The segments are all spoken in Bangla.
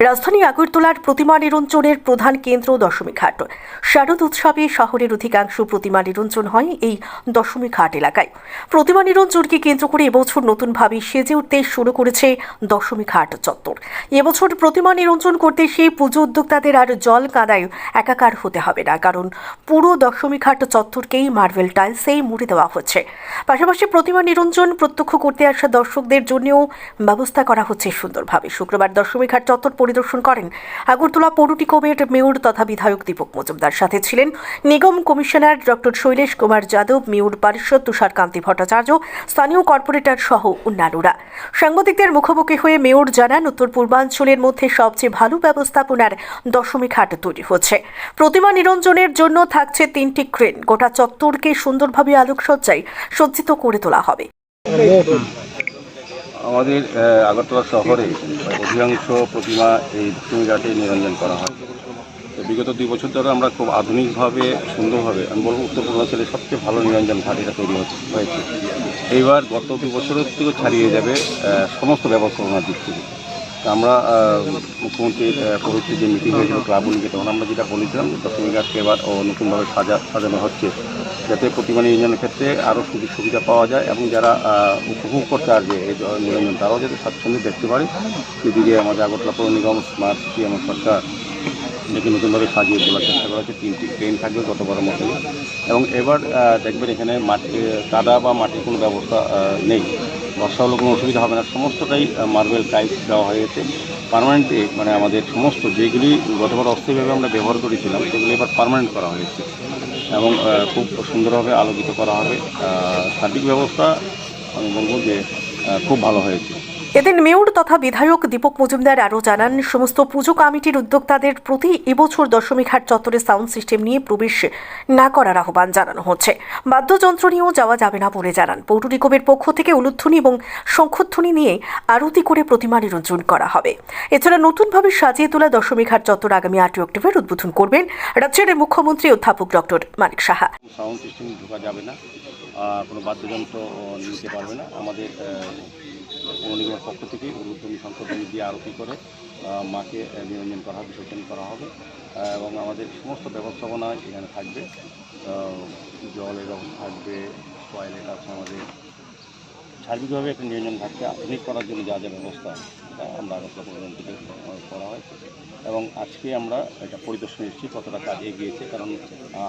রাজধানী আগরতলার প্রতিমা নিরঞ্জনের প্রধান কেন্দ্র দশমী ঘাট শারদ উৎসবে শহরের অধিকাংশ প্রতিমা নিরঞ্জন হয় এই দশমী ঘাট এলাকায়। প্রতিমা নিরঞ্জনকে কেন্দ্র করে এবছর নতুনভাবে সেজে উঠতে শুরু করেছে দশমী ঘাট চত্বর। এবছর প্রতিমা নিরঞ্জন করতে সেই পুজো উদ্যোক্তাদের আর জল কাদায় একাকার হতে হবে না, কারণ পুরো দশমী ঘাট চত্বরকেই মার্বেল টাইলসেই মুড়ে দেওয়া হচ্ছে। পাশাপাশি প্রতিমা নিরঞ্জন প্রত্যক্ষ করতে আসা দর্শকদের জন্যও ব্যবস্থা করা হচ্ছে সুন্দরভাবে। শুক্রবার দশমী ঘাট চত্বর পরিদর্শন করেন। আগরতলা পৌর নিগমের মেয়র তথা বিধায়ক দীপক মজুমদার। সাথে ছিলেন নিগম commissioner doctor Shailesh Kumar Yadav, mayor পারিষদ Tusharkanti Bhattacharya, স্থানীয় কর্পোরেটর সহ অন্যান্যরা। সাংবাদিকদের মুখোমুখি হয়ে মেয়র জানান, উত্তর পূর্বাঞ্চলের মধ্যে সবচেয়ে ভালো ব্যবস্থাপনার দশমিক হাট তৈরি হচ্ছে। প্রতিমা নিরঞ্জনের জন্য থাকছে তিনটি ক্রেন। গোটা চত্বরকে সুন্দরভাবে আলোকসজ্জায় সজ্জিত করে তোলা হবে। আমাদের আগরতলা শহরে অধিকাংশ প্রতিমা এই ঘাটে নিরঞ্জন করা হয়। তো বিগত দুই বছর ধরে আমরা খুব আধুনিকভাবে, সুন্দরভাবে, আমি বলব উত্তর পূর্বাঞ্চলের সবচেয়ে ভালো নিরঞ্জন ঘাট এটা তৈরি হয়েছে। এইবার গত দুই বছরের থেকেও ছাড়িয়ে যাবে সমস্ত ব্যবস্থাপনার দিক থেকে। আমরা মুখ্যমন্ত্রীর পরবর্তী যে মিটিং হয়েছিল ক্লাবগুলিকে তখন আমরা যেটা বলেছিলাম যে দক্ষিণ ঘাটকে এবার নতুনভাবে সাজা, সাজানো হচ্ছে। যাতে প্রতিমা নিরঞ্জনের ক্ষেত্রে আরও সুযোগ সুবিধা পাওয়া যায় এবং যারা উপভোগ করতে আসবে এই নিরঞ্জন, তারাও যাতে স্বাচ্ছন্দ্যে দেখতে পারে। সেদিকে আমাদের আগরতলা পৌর নিগম, স্মার্ট সিটি আমার সরকার এটাকে নতুনভাবে সাজিয়ে তোলার চেষ্টা করা হচ্ছে। তিনটি ট্রেন থাকবে গতবারের মতো এবং এবার দেখবেন এখানে মাটি কাদা বা মাটির কোনো ব্যবস্থা নেই। বর্ষা হলে কোনো অসুবিধা হবে না। সমস্তটাই মার্বেল টাইলস দেওয়া হয়েছে পার্মানেন্টলি মানে আমাদের সমস্ত যেগুলি গতবার অস্থায়ীভাবে আমরা ব্যবহার করেছিলাম, সেগুলি এবার পার্মানেন্ট করা হয়েছে। এবং খুব সুন্দরভাবে আলোকিত করা হবে। সার্বিক ব্যবস্থা আমি বলব যে খুব ভালো হয়েছে। এদিন মেয়র তথা বিধায়ক দীপক মজুমদার আরও জানান, সমস্ত পুজো কমিটির উদ্যোক্তাদের প্রতি এবছর দশমী ঘাট চত্বরে সাউন্ড সিস্টেম নিয়ে প্রবেশ না করার আহ্বান জানানো হচ্ছে। বাদ্যযন্ত্র নিয়েও যাওয়া যাবে না বলে জানান। পৌর নিগমের পক্ষ থেকে উলুধ্বনি এবং শঙ্খধ্বনি নিয়ে আরতি করে প্রতিমা নিরঞ্জন করা হবে। এছাড়া নতুনভাবে সাজিয়ে তোলা দশমী ঘাট চত্বর আগামী আটই অক্টোবর উদ্বোধন করবেন রাজ্যের মুখ্যমন্ত্রী অধ্যাপক doctor Manik Saha. Sound system ঢোকা যাবে না কোনো বাদ্যযন্ত্র নিতে পারবে না। আমাদের পৌর নিগমের পক্ষ থেকে উদ্যোগী সংশোধনী দিয়ে আরোপি করে মাকে নিরঞ্জন করা হবে বিসর্জন করা হবে। এবং আমাদের সমস্ত ব্যবস্থাপনা এখানে থাকবে। জলের ব্যবস্থা থাকবে টয়লেট আছে আমাদের। সার্বিকভাবে একটা নিরঞ্জন ঘাটকে আধুনিক করার জন্য যা যা ব্যবস্থা আমরা আগরতলা থেকে করা হয়। এবং আজকে আমরা এটা পরিদর্শন এসেছি, কতটা কাজ এগিয়েছে। কারণ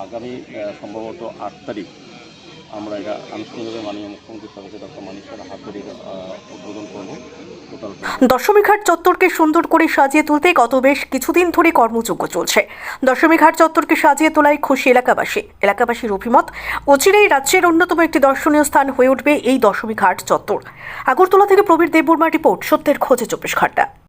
আগামী সম্ভবত আট তারিখ আমরা এটা আনুষ্ঠানিকভাবে মাননীয় মুখ্যমন্ত্রী সদস্য ডক্টর মানিক হাত ধরে উদ্বোধন করব টোটাল দশমী ঘাট চত্বরকে সুন্দর করে সাজিয়ে তুলতে গত বেশ কিছুদিন ধরে কর্মযজ্ঞ চলছে। দশমী ঘাট চত্বরকে সাজিয়ে তোলায় খুশি এলাকাবাসী। এলাকাবাসীর অভিমত, অচিরেই রাজ্যের অন্যতম একটি দর্শনীয় স্থান হয়ে উঠবে এই দশমী ঘাট চত্বর। আগরতলা থেকে প্রবীর দেববর্মা রিপোর্ট, সত্যের খোঁজে চব্বিশ ঘণ্টা।